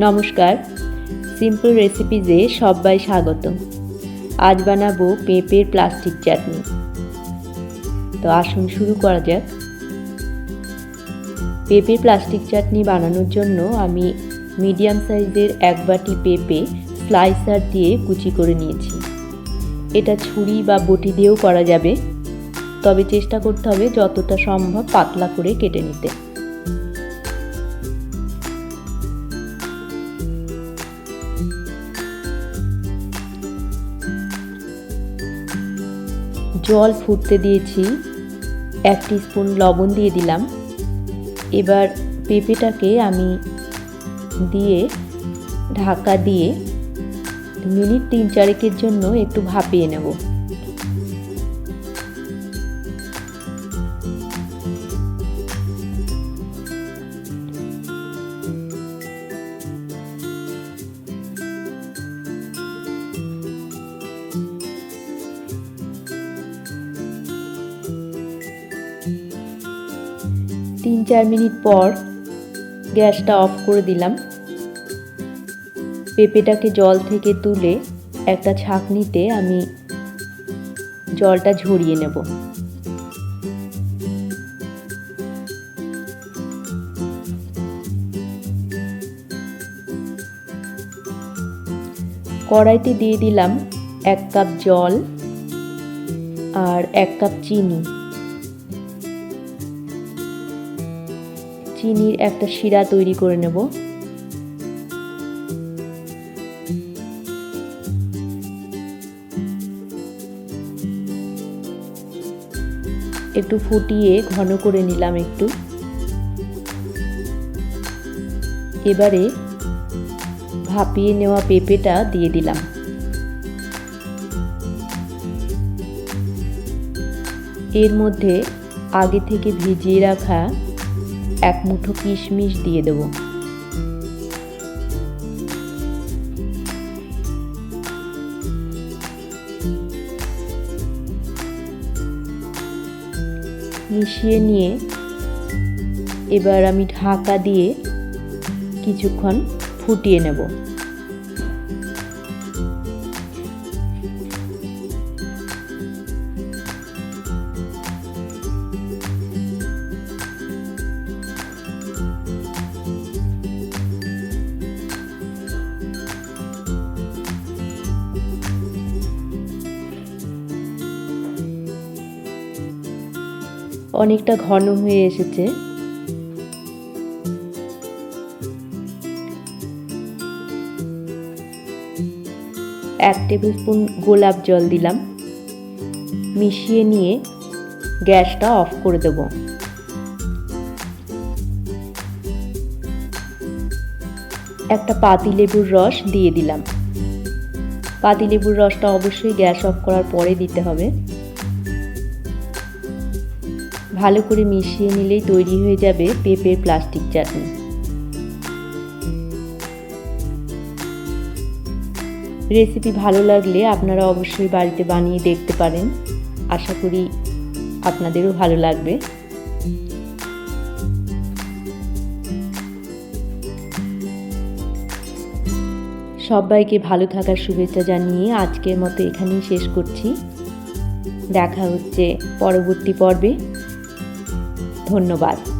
নমস্কার। সিম্পল রেসিপিজে সবাই স্বাগত। আজ বানাবো পেঁপের প্লাস্টিক চাটনি। তো আসুন শুরু করা যাক। পেঁপের প্লাস্টিক চাটনি বানানোর জন্য আমি মিডিয়াম সাইজের এক বাটি পেঁপে স্লাইসার দিয়ে কুচি করে নিয়েছি। এটা ছুরি বা বটি দিয়েও করা যাবে। তবে চেষ্টা করতে হবে যতটা সম্ভব পাতলা করে কেটে নিতে। জল ফুটতে দিয়েছি, এক স্পুন লবণ দিয়ে দিলাম। এবার পেঁপেটাকে আমি দিয়ে ঢাকা দিয়ে মিনিট তিন চারেকের জন্য একটু ভাপিয়ে নেব। তিন চার মিনিট পর গ্যাসটা অফ করে দিলাম। পেঁপেটাকে জল থেকে তুলে একটা ছাঁকনিতে আমি জলটা ঝরিয়ে নেব। কড়াইতে দিয়ে দিলাম এক কাপ জল আর এক কাপ চিনি। চিনির একটা শিরা তৈরি করে নেব। একটু ফুটিয়ে ঘন করে নিলাম একটু। এবারে ভাপিয়ে নেওয়া পেঁপেটা দিয়ে দিলাম। এর মধ্যে আগে থেকে ভিজিয়ে রাখা এক মুঠো কিশমিশ দিয়ে দেবো। মিশিয়ে নিয়ে এবার আমি ঢাকা দিয়ে কিছুক্ষণ ফুটিয়ে নেব। অনেকটা ঘন হয়ে এসেছে। এক টেবিল স্পুন গোলাপ জল দিলাম। মিশিয়ে নিয়ে গ্যাসটা অফ করে দেব। একটা পাতি লেবুর রস দিয়ে দিলাম। পাতিলেবুর রসটা অবশ্যই গ্যাস অফ করার পরে দিতে হবে। ভালো করে মিশিয়ে নিলেই তৈরি হয়ে যাবে পেঁপের প্লাস্টিক চাটনি। রেসিপি ভালো লাগলে আপনারা অবশ্যই বাড়িতে বানিয়ে দেখতে পারেন। আশা করি আপনাদেরও ভালো লাগবে। সবাইকে ভালো থাকার শুভেচ্ছা জানিয়ে আজকের মতো এখানেই শেষ করছি। দেখা হচ্ছে পরবর্তী পর্বে। ধন্যবাদ।